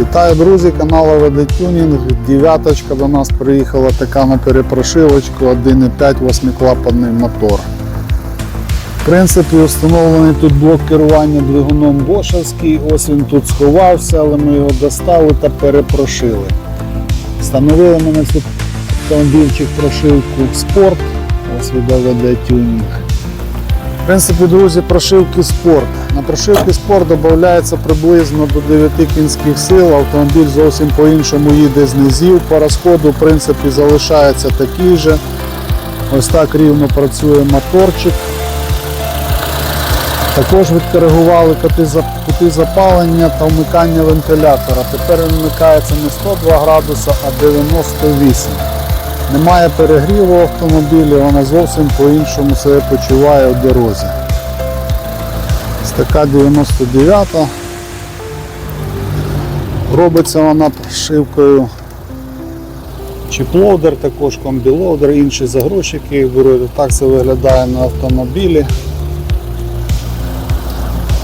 Вітаю, друзі, канал АВД Тюнінг. Дев'яточка до нас приїхала така на перепрошивочку 1,5 восьмиклапанний мотор. В принципі, встановлений тут блок керування двигуном Бошевський. Ось він тут сховався, але ми його достали та перепрошили. Встановили ми на цю автомобільчик прошивку спорт. Ось від АВД Тюнінг. Принципі, друзі, прошивки спорт. На прошивки спорт додається приблизно до 9 кінських сил. Автомобіль зовсім по-іншому їде з низів. По розходу в принципі, залишається такий же. Ось так рівно працює моторчик. Також відкоригували кути запалення та вмикання вентилятора. Тепер він вмикається не 102 градуса, а 98. Немає перегріву автомобілі, вона зовсім по-іншому себе почуває у дорозі. Ось така 99. Робиться вона прошивкою чіплоудер, також комбілоудер, інші загрузчики беруть. Так це виглядає на автомобілі.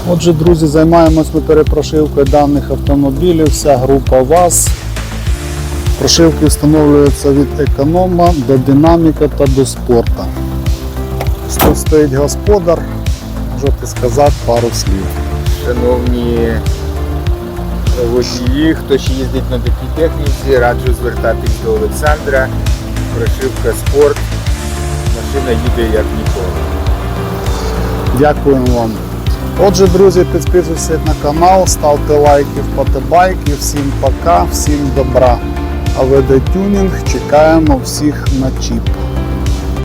Отже, друзі, займаємось ми перепрошивкою даних автомобілів. Вся група ВАЗ. Прошивки встановлюються від економа до динаміка та до спорта. Тут стоїть господар, можете сказати пару слів. Шановні водії, хто ще їздить на такій техніці, раджу звертатись до Олександра. Прошивка спорт. Машина їде як ніколи. Дякуємо вам. Отже, друзі, підписуйтесь на канал, ставте лайки, вподобайки. Всім пока, всім добра. АВД Тюнінг. Чекаємо всіх на чіп.